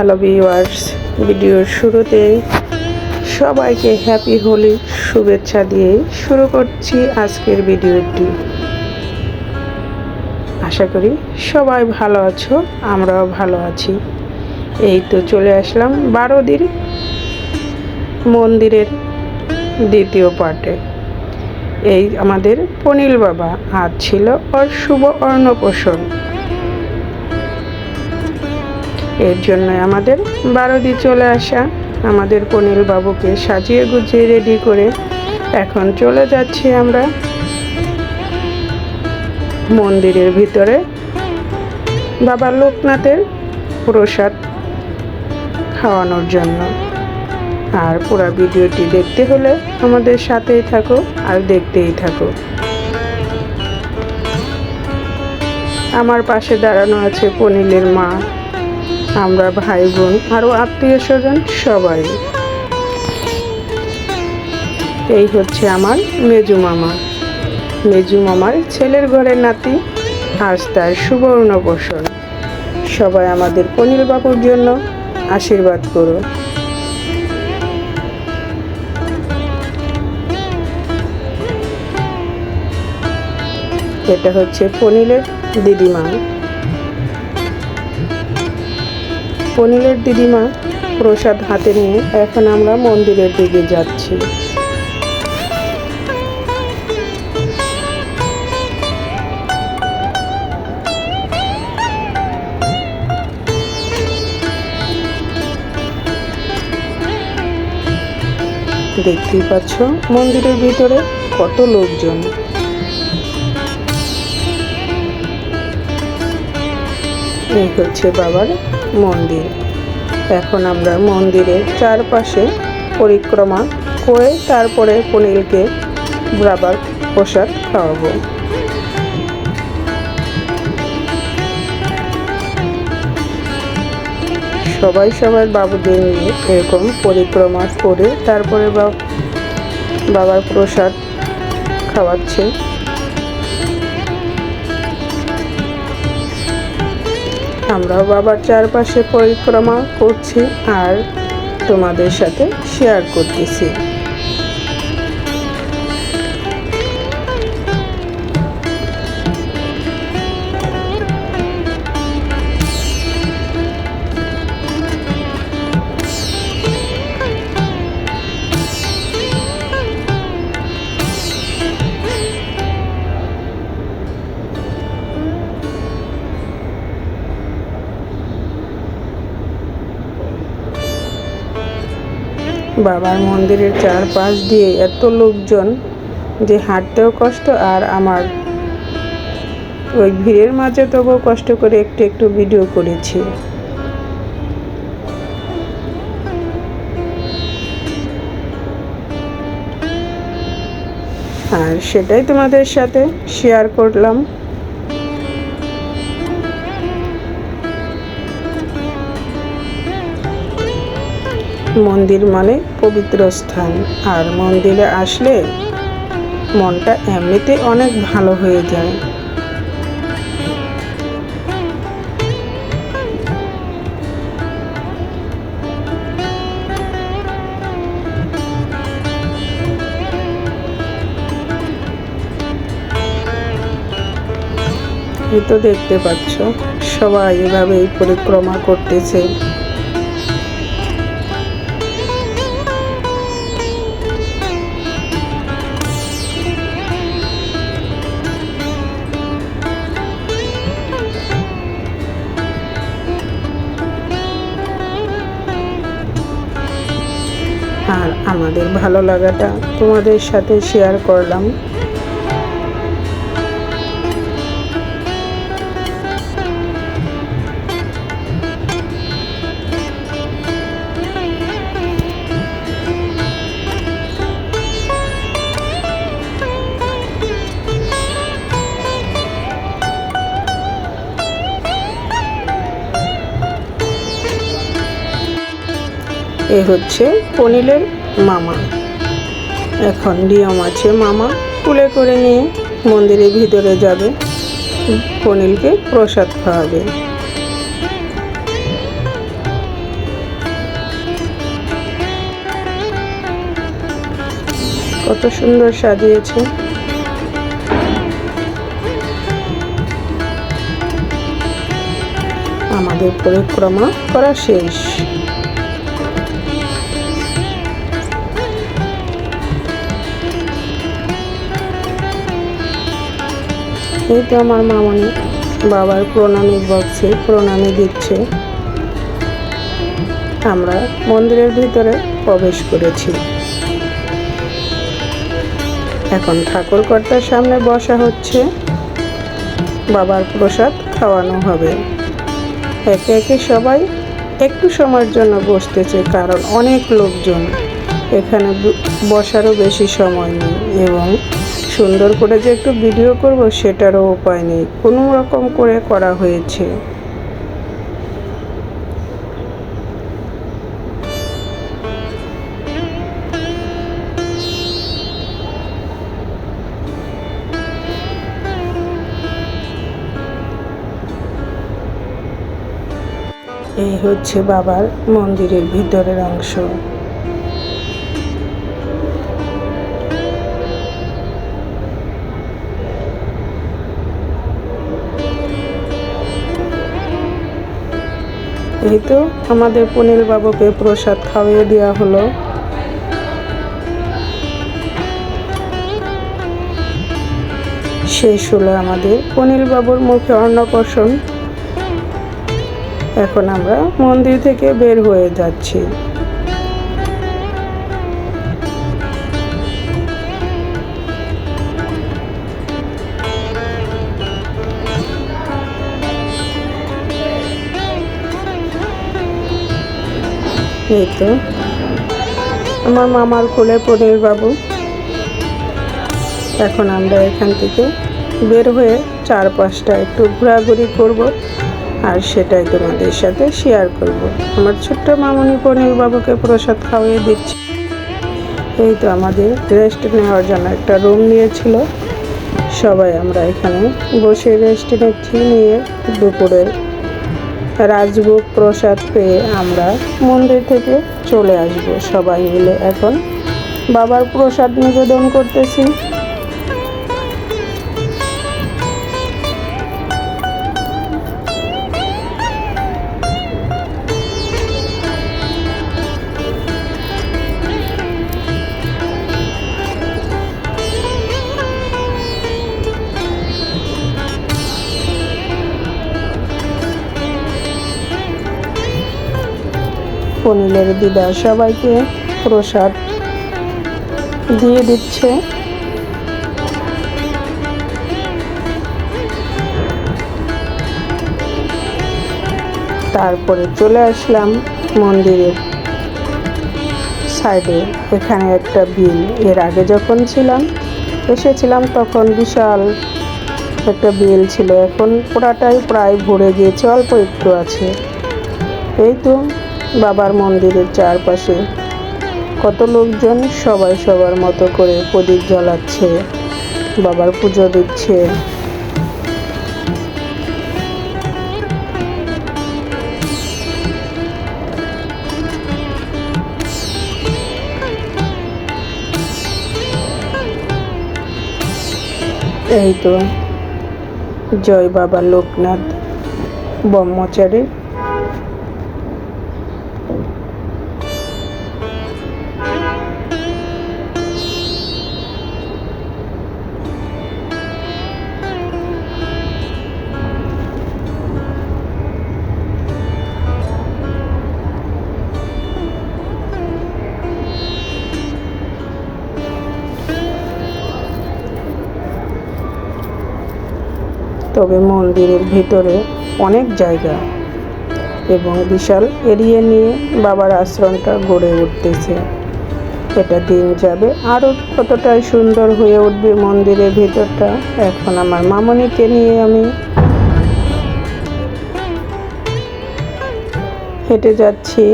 Hello viewers, ভিডিওর শুরুতে সবাইকে হ্যাপি হোলি শুভেচ্ছা দিয়ে শুরু করছি আজকের ভিডিওটি। আশা করি সবাই ভালো আছো, আমরাও ভালো আছি। এই তো চলে আসলাম বারোদির মন্দিরের দ্বিতীয় পার্টে। এই আমাদের পনিল বাবা, আজ ছিল ওর শুভ অন্নপ্রাশন। এর জন্য আমাদের বারোদি চলে আসা। আমাদের পনিল বাবুকে সাজিয়ে গুছিয়ে রেডি করে এখন চলে যাচ্ছি আমরা মন্দিরের ভিতরে। বাবা লোকনাথের প্রসাদ খাওয়ানোর জন্য। আর পুরো ভিডিওটি দেখতে হলে আমাদের সাথেই থাকো আর দেখতেই থাকো। আমার পাশে দাঁড়ানো আছে পনিলের মা। আমরা ভাই বোন আরও আত্মীয় স্বজন সবাই। এই হচ্ছে আমার মেজু মামা। মেজু মামার ছেলের ঘরের নাতি, আজ তার সুবর্ণ পোষণ। সবাই আমাদের পনিল বাবুর জন্য আশীর্বাদ করো। এটা হচ্ছে পনিলের দিদিমা। পনিলের দিদিমা প্রসাদ হাতে নিয়ে এখন আমরা মন্দিরের দিকে যাচ্ছি। দেখতেই পাচ্ছ মন্দিরের ভিতরে কত লোকজন। এই হচ্ছে বাবার মন্দির। এখন আমরা মন্দিরের চারপাশে পরিক্রমা করে তারপরে পনিলকে বাবার প্রসাদ খাওয়াবো। সবাই সবাই বাবুদের নিয়ে এরকম পরিক্রমা করে তারপরে বাবার প্রসাদ খাওয়াচ্ছে। আমরাও বাবার চারপাশে পরিক্রমা করছি আর তোমাদের সাথে শেয়ার করতেছি। বাবার মন্দিরের চারপাশ দিয়ে এত লোকজন যে হাঁটতেও কষ্ট আর আমার ওই ভিড়ের মাঝে তবুও কষ্ট করে একটু একটু ভিডিও করেছি। আর সেটাই তোমাদের সাথে শেয়ার করলাম। মন্দির মানে পবিত্র স্থান। আর মন্দিরে আসলে মনটা এমনিতে অনেক ভালো হয়ে যায়। তো দেখতে পাচ্ছ, সবাই এভাবেই পরিক্রমা করতেছে। আমাদের ভালো লাগাটা তোমাদের সাথে শেয়ার করলাম। এ হচ্ছে পনিলের মামা। এখন নিয়ম আছে মামা। কুলে করে নিয়ে মন্দিরের ভিতরে যাবে। পনিলকে প্রসাদ খাওয়াবে। কত সুন্দর সাজিয়েছে। আমাদের পরিক্রমা করা শেষ। এই তো আমার মামনি। বাবার প্রণামী বক্সে প্রণামী দিচ্ছে। আমরা মন্দিরের ভিতরে প্রবেশ করেছি। এখন ঠাকুর কর্তার সামনে বসা হচ্ছে। বাবার প্রসাদ খাওয়ানো হবে। একে একে সবাই একটু সময়ের জন্য বসতেছে, কারণ অনেক লোকজন। এখানে বসারও বেশি সময় নেই এবং সুন্দর করে যে একটু ভিডিও করব, সেটারও উপায় নেই। কোনো রকম করে করা হয়েছে। এই হচ্ছে বাবার মন্দিরের ভিতরের অংশ। এই তো আমাদের পনির বাবুকে প্রসাদ খাওয়িয়ে দেওয়া হলো। শেষ হলো আমাদের পনির বাবুর মুখে অন্নপ্রাশন। এখন আমরা মন্দির থেকে বের হয়ে যাচ্ছি। এই তো। আমার মামার কোলে বাবু এখন আমরা এখান থেকে বের হয়ে চারপাশটা একটু ঘোরাঘুরি করব আর সেটাই তোমাদের সাথে শেয়ার করব। আমার ছোট্ট মামনি পনির বাবুকে প্রসাদ খাওয়িয়ে দিচ্ছি। এই তো আমাদের রেস্ট নেওয়ার জন্য একটা রুম নিয়েছিল। সবাই আমরা এখানে বসে রেস্ট নিচ্ছি, নিয়ে দুপুরের রাজভোগ প্রসাদ পেয়ে আমরা মন্দির থেকে চলে আসব সবাই মিলে এখন। বাবার প্রসাদ নিবেদন করতেছি। পনিলের দিদা সবাইকে প্রসাদ দিয়ে দিচ্ছে। তারপরে চলে আসলাম মন্দিরের সাইডে। এখানে একটা বিল। এর আগে যখন ছিলাম, এসেছিলাম তখন বিশাল একটা বিল ছিল। এখন পুরাটাই প্রায় ভরে গিয়েছে, অল্প একটু আছে। এই তো বাবার মন্দিরের চারপাশে। কত লোকজন সবাই সবার মতো করে প্রদীপ জ্বালাচ্ছে, বাবার পুজো দিচ্ছে। এই তো জয় বাবা লোকনাথ ব্রহ্মচারী তবে মন্দিরের ভিতরে অনেক জায়গা এবং বিশাল এরিয়া নিয়ে বাবার আশ্রমটা গড়ে উঠতেছে। এটা দিন যাবে আরও কতটাই সুন্দর হয়ে উঠবে মন্দিরের ভিতরটা, এখন আমার মামনিকে নিয়ে আমি হেঁটে যাচ্ছি।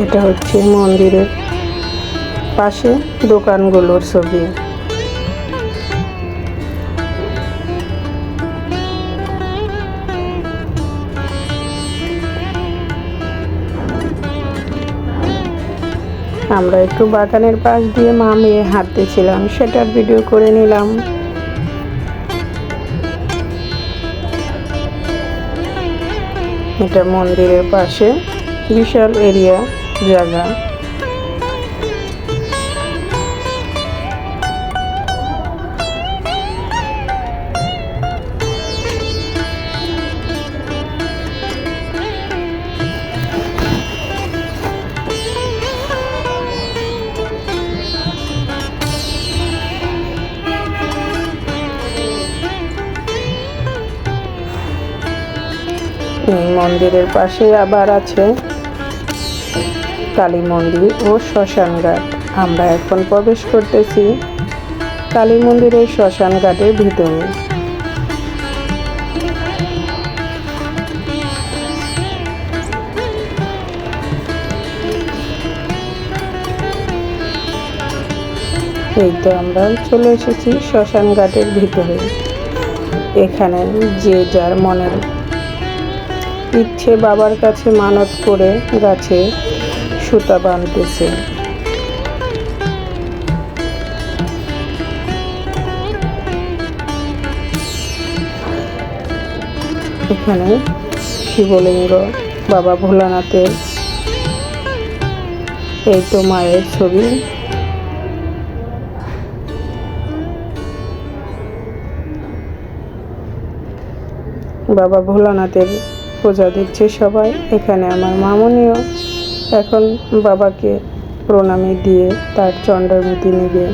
এটা হচ্ছে মন্দিরের পাশে দোকানগুলোর ছবি। আমরা একটু বাগানের পাশ দিয়ে মা মেয়ে হাঁটতেছিলাম, সেটার ভিডিও করে নিলাম। এটা মন্দিরের পাশে বিশাল এরিয়া জায়গা। মন্দিরের পাশে আবার আছে কালী মন্দির ও শ্মশান ঘাট আমরা এখন প্রবেশ করতেছি কালী মন্দিরের শ্মশান ঘাটের ভিতরে। এই তো আমরা চলে এসেছি শ্মশান ঘাটের ভিতরে। এখানে যে যার মনের ইচ্ছে বাবার কাছে মানত করে গাছে সুতা বাঁধতেছে এখানে শিবলিঙ্গ, বাবা ভোলানাথের এই তো মায়ের ছবি। বাবা ভোলানাথের পূজা দিচ্ছে সবাই। এখানে আমার মামনিও। এখন বাবাকে প্রণামে দিয়ে তার চন্দ্রনীতি নেবে।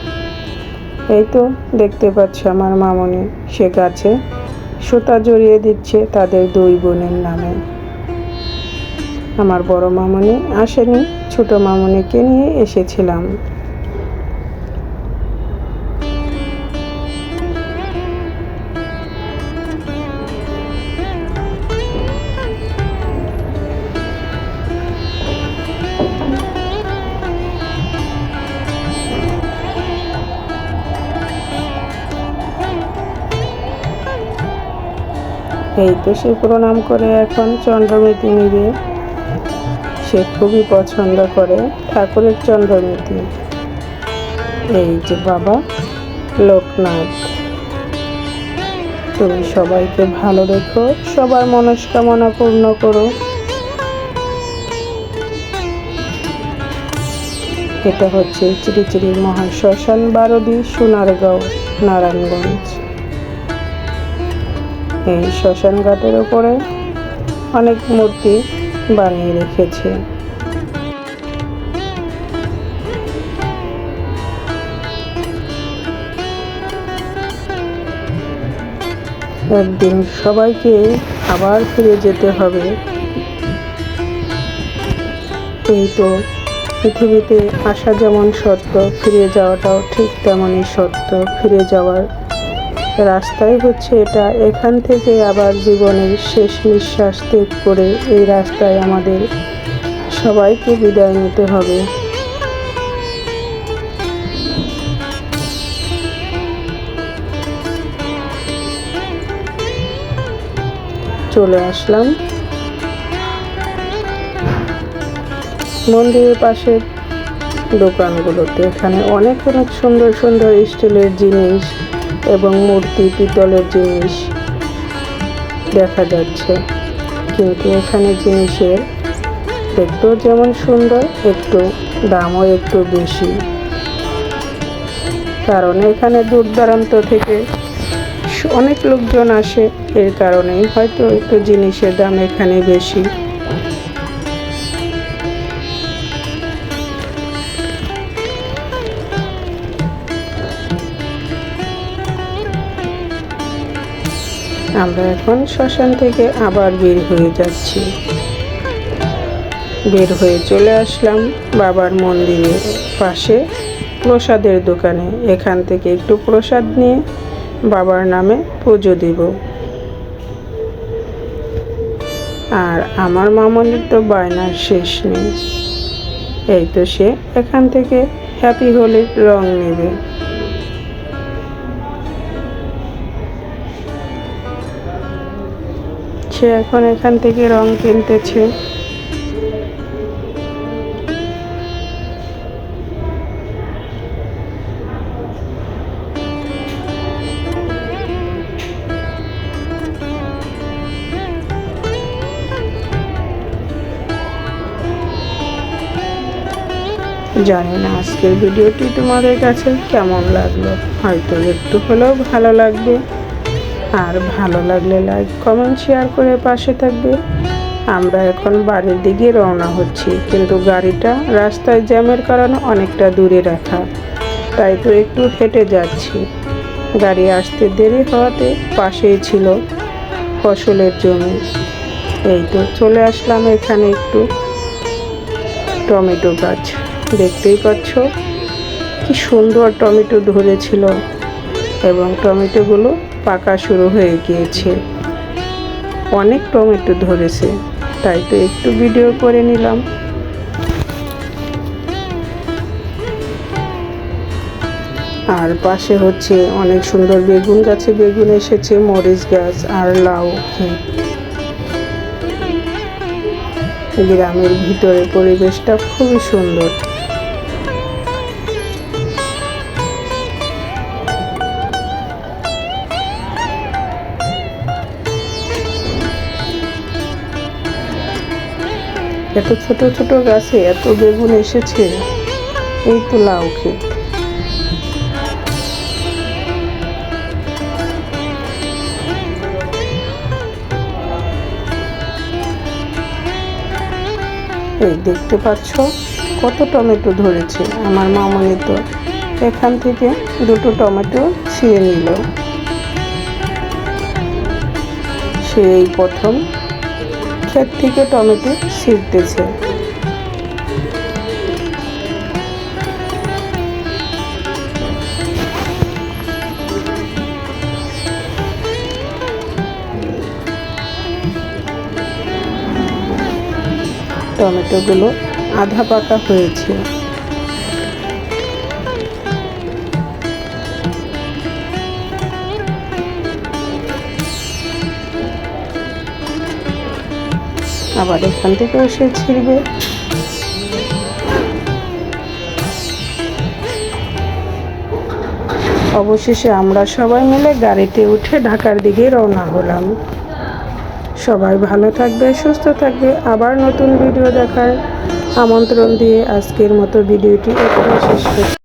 এই তো দেখতে পাচ্ছ আমার মামনি। সে গাছে সুতা জড়িয়ে দিচ্ছে তাদের দুই বোনের নামে। আমার বড় মামনি আসেনি, ছোট মামনিকে নিয়ে এসেছিলাম। এই তো সে প্রণাম করে এখন চন্দ্রমিতি নিবে। সে খুবই পছন্দ করে ঠাকুরের চন্দ্রমিতি। এই যে বাবা লোকনাথ। তুমি সবাইকে ভালো রেখো, সবার মনস্কামনা পূর্ণ করো। এটা হচ্ছে চিরিচিরি মহাশ্মশান বারদি সোনারগাঁও, নারায়ণগঞ্জ। এই শ্মশান ঘাটের ওপরে অনেক মূর্তি বানিয়ে রেখেছে। একদিন সবাইকে আবার ফিরে যেতে হবে। এই তো পৃথিবীতে আসা যেমন সত্য, ফিরে যাওয়াটাও ঠিক তেমনই সত্য। ফিরে যাওয়ার রাস্তাই হচ্ছে এটা। এখান থেকে আবার জীবনের শেষ নিঃশ্বাস ত্যাগ করে এই রাস্তায় আমাদের সবাইকে বিদায় নিতে হবে। চলে আসলাম। মন্দিরের পাশে দোকানগুলোতে। এখানে অনেক অনেক সুন্দর সুন্দর স্টিলের জিনিস। এবং মূর্তি পিতলের জিনিস দেখা যাচ্ছে। কিন্তু এখানে জিনিসের দেখতেও যেমন সুন্দর, একটু দামও একটু বেশি। কারণ এখানে দূর দূরান্ত থেকে অনেক লোকজন আসে, এর কারণেই হয়তো একটু জিনিসের দাম এখানে বেশি। আমরা এখন শ্মশান থেকে আবার বের হয়ে যাচ্ছি। বের হয়ে চলে আসলাম বাবার মন্দিরের পাশে প্রসাদের দোকানে। এখান থেকে একটু প্রসাদ নিয়ে বাবার নামে পুজো দিব। আর আমার মামনির তো বায়নার শেষ নেই। এই তো সে এখান থেকে হ্যাপি হোলির রং নেবে। সে এখন এখান থেকে রং কিনতেছে। জানি না আজকের ভিডিওটি তোমাদের কাছে কেমন লাগল, হয়তো একটু হলেও ভালো লাগবে। আর ভালো লাগলে লাইক কমেন্ট শেয়ার করে পাশে থাকবে। আমরা এখন বাড়ির দিকে রওনা হচ্ছি, কিন্তু গাড়িটা রাস্তায় জ্যামের কারণে অনেকটা দূরে রাখা। তাই তো একটু হেঁটে যাচ্ছি। গাড়ি আসতে দেরি হওয়াতে পাশেই ছিল ফসলের জমি। এই তো চলে আসলাম এখানে একটু। টমেটো গাছ, দেখতেই পাচ্ছ? কি সুন্দর টমেটো ধরেছিল। এবং টমেটোগুলো পাকা শুরু হয়ে গিয়েছে। অনেক টমেটো ধরেছে, তাই তো একটু ভিডিও করে নিলাম। আর পাশে হচ্ছে অনেক সুন্দর বেগুন গাছে বেগুন এসেছে, মরিচ গাছ আর লাউ গ্রামের ভিতরে পরিবেশটা খুবই সুন্দর। এত ছোট ছোট গাছে এত বেগুন এসেছে। এই তো লাউ এই দেখতে পাচ্ছ কত টমেটো ধরেছে। আমার মামনি তো এখান থেকে দুটো টমেটো ছিঁড়ে নিল। সে এই প্রথম ক্ষেত থেকে টমেটো ছিঁড়তেছে। টমেটোগুলো আধা পাকা হয়েছে। আবার এখান থেকেও সে ছিঁড়বে। অবশেষে আমরা সবাই মিলে গাড়িতে উঠে ঢাকার দিকে রওনা হলাম। সবাই ভালো থাকবে, সুস্থ থাকবে। আবার নতুন ভিডিও দেখার আমন্ত্রণ দিয়ে আজকের মতো ভিডিওটি শেষ করছি।